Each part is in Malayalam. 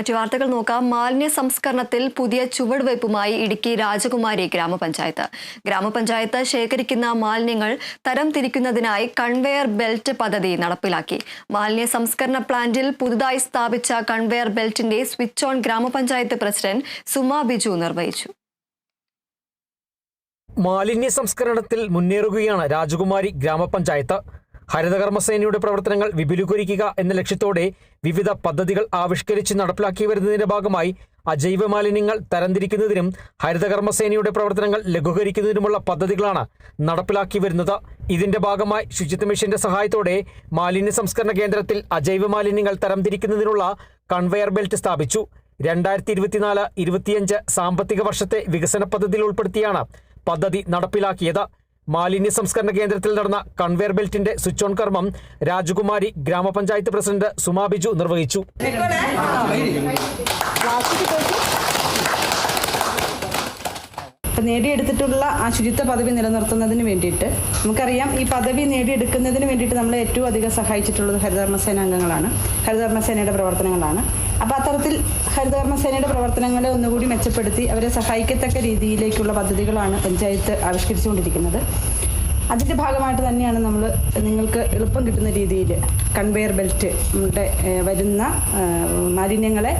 മറ്റു വാർത്തകൾ നോക്കാം. മാലിന്യ സംസ്കരണത്തിൽ പുതിയ ചുവടുവയ്പുമായി ഇടുക്കി രാജകുമാരി ഗ്രാമപഞ്ചായത്ത്. ഗ്രാമപഞ്ചായത്ത് ശേഖരിക്കുന്ന മാലിന്യങ്ങൾ തരം തിരിക്കുന്നതിനായി കൺവെയർ ബെൽറ്റ് പദ്ധതി നടപ്പിലാക്കി. മാലിന്യ സംസ്കരണ പ്ലാന്റിൽ പുതുതായി സ്ഥാപിച്ച കൺവെയർ ബെൽറ്റിന്റെ സ്വിച്ച് ഓൺ ഗ്രാമപഞ്ചായത്ത് പ്രസിഡന്റ് സുമ ബിജു നിർവഹിച്ചു. മാലിന്യ സംസ്കരണത്തിൽ മുന്നേറുകയാണ് രാജകുമാരി ഗ്രാമപഞ്ചായത്ത്. ഹരിതകർമ്മസേനയുടെ പ്രവർത്തനങ്ങൾ വിപുലീകരിക്കുക എന്ന ലക്ഷ്യത്തോടെ വിവിധ പദ്ധതികൾ ആവിഷ്കരിച്ച് നടപ്പിലാക്കി വരുന്നതിന്റെ ഭാഗമായി അജൈവ മാലിന്യങ്ങൾ തരംതിരിക്കുന്നതിനും ഹരിതകർമ്മസേനയുടെ പ്രവർത്തനങ്ങൾ ലഘൂകരിക്കുന്നതിനുമുള്ള പദ്ധതികളാണ് നടപ്പിലാക്കി വരുന്നത്. ഇതിന്റെ ഭാഗമായി ശുചിത്വ മിഷന്റെ സഹായത്തോടെ മാലിന്യ സംസ്കരണ കേന്ദ്രത്തിൽ അജൈവ മാലിന്യങ്ങൾ തരംതിരിക്കുന്നതിനുള്ള കൺവെയർ ബെൽറ്റ് സ്ഥാപിച്ചു. രണ്ടായിരത്തി ഇരുപത്തിനാല് ഇരുപത്തിയഞ്ച് സാമ്പത്തിക വർഷത്തെ വികസന പദ്ധതിയിൽ ഉൾപ്പെടുത്തിയാണ് പദ്ധതി നടപ്പിലാക്കിയത്. മാലിന്യ സംസ്കരണ കേന്ദ്രത്തിൽ നടന്ന കൺവെയർ ബെൽറ്റിന്റെ സ്വിച്ച് ഓൺ കർമ്മം രാജകുമാരി ഗ്രാമപഞ്ചായത്ത് പ്രസിഡന്റ് സുമാ ബിജു നിർവഹിച്ചു. നേടിയെടുത്തിട്ടുള്ള ആ ശുചിത്വ പദവി നിലനിർത്തുന്നതിന് വേണ്ടിയിട്ട് നമുക്കറിയാം ഈ പദവി നേടിയെടുക്കുന്നതിന് വേണ്ടിയിട്ട് നമ്മളെ ഏറ്റവും അധികം സഹായിച്ചിട്ടുള്ളത് ഹരിതകർമ്മസേന അംഗങ്ങളാണ് ഹരിതകർമ്മസേനയുടെ പ്രവർത്തനങ്ങളാണ്. അപ്പോൾ അത്തരത്തിൽ ഹരിതകർമ്മസേനയുടെ പ്രവർത്തനങ്ങളെ ഒന്നുകൂടി മെച്ചപ്പെടുത്തി അവരെ സഹായിക്കത്തക്ക രീതിയിലേക്കുള്ള പദ്ധതികളാണ് പഞ്ചായത്ത് ആവിഷ്കരിച്ചുകൊണ്ടിരിക്കുന്നത്. അതിന്റെ ഭാഗമായിട്ട് തന്നെയാണ് നമ്മൾ നിങ്ങൾക്ക് എളുപ്പം കിട്ടുന്ന രീതിയിൽ കൺവെയർ ബെൽറ്റ് നമ്മുടെ വരുന്ന മാലിന്യങ്ങളെ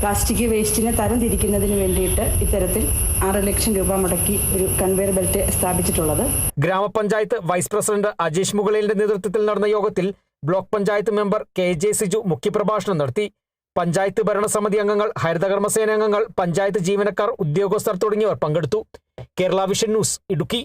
പ്ലാസ്റ്റിക് വേസ്റ്റിനെ തരം തിരിക്കുന്നതിന് വേണ്ടിയിട്ട് ഇത്തരത്തിൽ ആറ് ലക്ഷം രൂപ മുടക്കി ഒരു കൺവെയർ ബെൽറ്റ് സ്ഥാപിച്ചിട്ടുള്ളത്. ഗ്രാമപഞ്ചായത്ത് വൈസ് പ്രസിഡന്റ് അജീഷ് മുകളിലിന്റെ നേതൃത്വത്തിൽ നടന്ന യോഗത്തിൽ block panchayat member K J Siju മുഖ്യപ്രഭാഷണം നടത്തി. പഞ്ചായത്ത് ഭരണസമിതി അംഗങ്ങൾ ഹരിതകർമ്മസേന അംഗങ്ങൾ പഞ്ചായത്ത് ജീവനക്കാർ ഉദ്യോഗസ്ഥർ തുടങ്ങിയവർ പങ്കെടുത്തു. Kerala vision news Idukki.